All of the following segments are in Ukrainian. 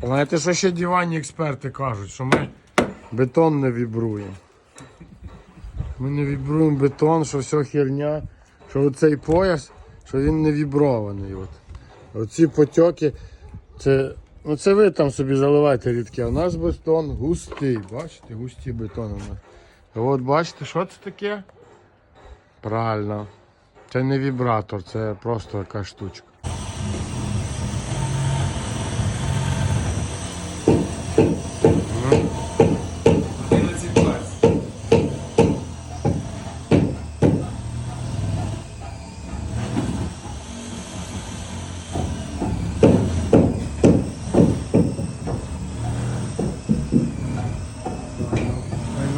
Знаєте, що ще диванні експерти кажуть, що ми бетон не вібруємо. Ми не вібруємо бетон, що все херня, що оцей пояс, що він не вібрований. От. Оці потьоки, це, ну це ви там собі заливайте рідки, а у нас бетон густий. Бачите, густі бетони у нас. От бачите, що це таке? Правильно. Це не вібратор, це просто якась штучка.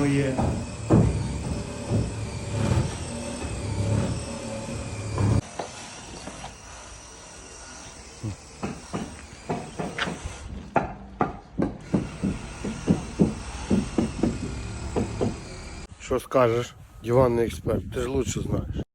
Є. Що скажеш, диванний експерт, ти ж лучше знаєш.